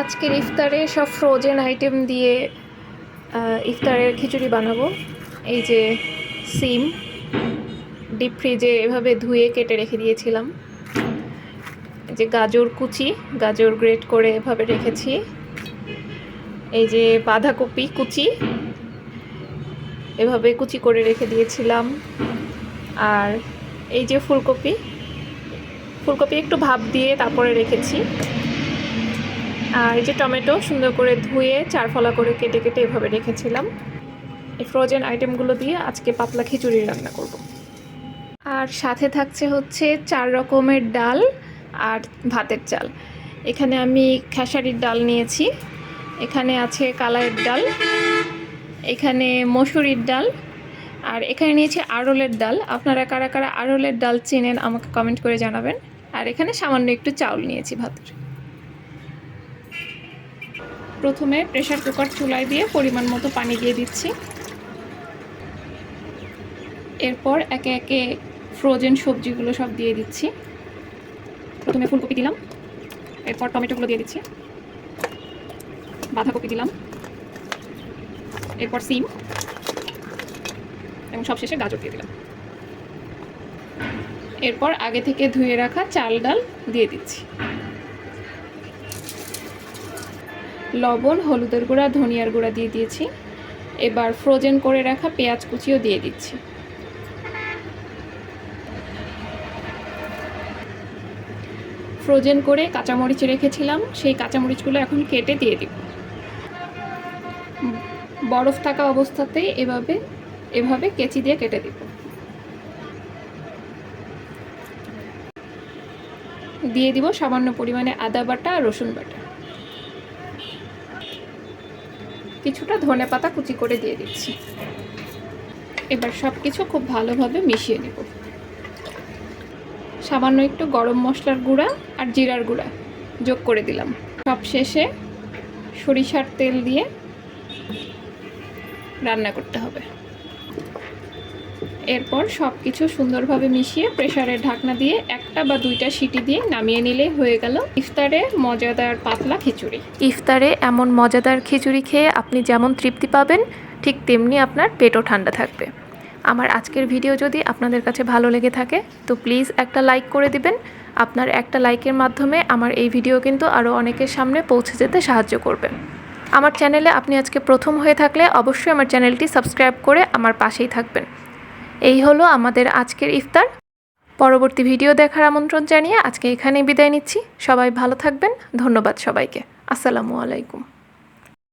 আজকের ইফতারে সব ফ্রোজেন আইটেম দিয়ে ইফতারের খিচুড়ি বানাবো। এই যে সিম ডিপ ফ্রিজে এভাবে ধুয়ে কেটে রেখে দিয়েছিলাম। যে গাজর কুচি, গাজর গ্রেট করে এভাবে রেখেছি। এই যে বাঁধাকপি কুচি, এভাবে কুচি করে রেখে দিয়েছিলাম। আর এই যে ফুলকপি ফুলকপি একটু ভাপ দিয়ে তারপরে রেখেছি। এই যে টমেটো সুন্দর করে ধুয়ে চারফলা করে কেটে কেটে এভাবে রেখেছিলাম। এই ফ্রোজেন আইটেমগুলো দিয়ে আজকে পাতলা খিচুড়ি রান্না করব। আর সাথে থাকছে হচ্ছে চার রকমের ডাল আর ভাতের চাল। এখানে আমি খেসারির ডাল নিয়েছি, এখানে আছে কালাইয়ের ডাল, এখানে মসুরির ডাল, আর এখানে নিয়েছি আড়লের ডাল। আপনারা কারা কারা আড়লের ডাল চেনেন আমাকে কমেন্ট করে জানাবেন। আর এখানে সামান্য একটু চাউল নিয়েছি ভাতের। প্রথমে প্রেসার কুকার চুলায় দিয়ে পরিমাণ মতো পানি দিয়ে দিচ্ছি। এরপর একে একে ফ্রোজেন সবজিগুলো সব দিয়ে দিচ্ছি। প্রথমে ফুলকপি দিলাম, এরপর টমেটোগুলো দিয়ে দিচ্ছি। বাঁধাকপি দিলাম, এরপর সিম, এবং সবশেষে গাজর দিয়ে দিলাম। এরপর আগে থেকে ধুয়ে রাখা চাল ডাল দিয়ে দিচ্ছি। লবণ, হলুদের গুঁড়া, ধনিয়ার গুঁড়া দিয়ে দিয়েছি। এবার ফ্রোজেন করে রাখা পেঁয়াজ কুচিও দিয়ে দিচ্ছি। ফ্রোজেন করে কাঁচামরিচ রেখেছিলাম, সেই কাঁচামরিচগুলো এখন কেটে দিয়ে দিব। বরফ থাকা অবস্থাতেই এভাবে এভাবে কেচি দিয়ে কেটে দিব। দিয়ে দিব সামান্য পরিমাণে আদা বাটা আর রসুন বাটা। কিছুটা ধনে পাতা কুচি করে দিয়ে দিচ্ছি। এবার সব কিছু খুব ভালোভাবে মিশিয়ে নেব। সামান্য একটু গরম মশলার গুঁড়া আর জিরার গুঁড়া যোগ করে দিলাম। সব শেষে সরিষার তেল দিয়ে রান্না করতে হবে। এরপর সব কিছু সুন্দরভাবে মিশিয়ে প্রেসারের ঢাকনা দিয়ে একটা বা দুইটা সিটি দিয়ে নামিয়ে নিলে হয়ে গেল ইফতারে মজাদার পাতলা খিচুড়ি। ইফতারে এমন মজাদার খিচুড়ি খেয়ে আপনি যেমন তৃপ্তি পাবেন, ঠিক তেমনি আপনার পেটও ঠান্ডা থাকবে। আমার আজকের ভিডিও যদি আপনাদের কাছে ভালো লেগে থাকে, তো প্লিজ একটা লাইক করে দিবেন। আপনার একটা লাইকের মাধ্যমে আমার এই ভিডিও কিন্তু আরও অনেকের সামনে পৌঁছে যেতে সাহায্য করবে। আমার চ্যানেলে আপনি আজকে প্রথম হয়ে থাকলে অবশ্যই আমার চ্যানেলটি সাবস্ক্রাইব করে আমার পাশেই থাকবেন। এই হলো আমাদের আজকের ইফতার। পরবর্তী ভিডিও দেখার আমন্ত্রণ জানিয়ে আজকে এখানেই বিদায় নিচ্ছি। সবাই ভালো থাকবেন। ধন্যবাদ সবাইকে। আসসালামু আলাইকুম।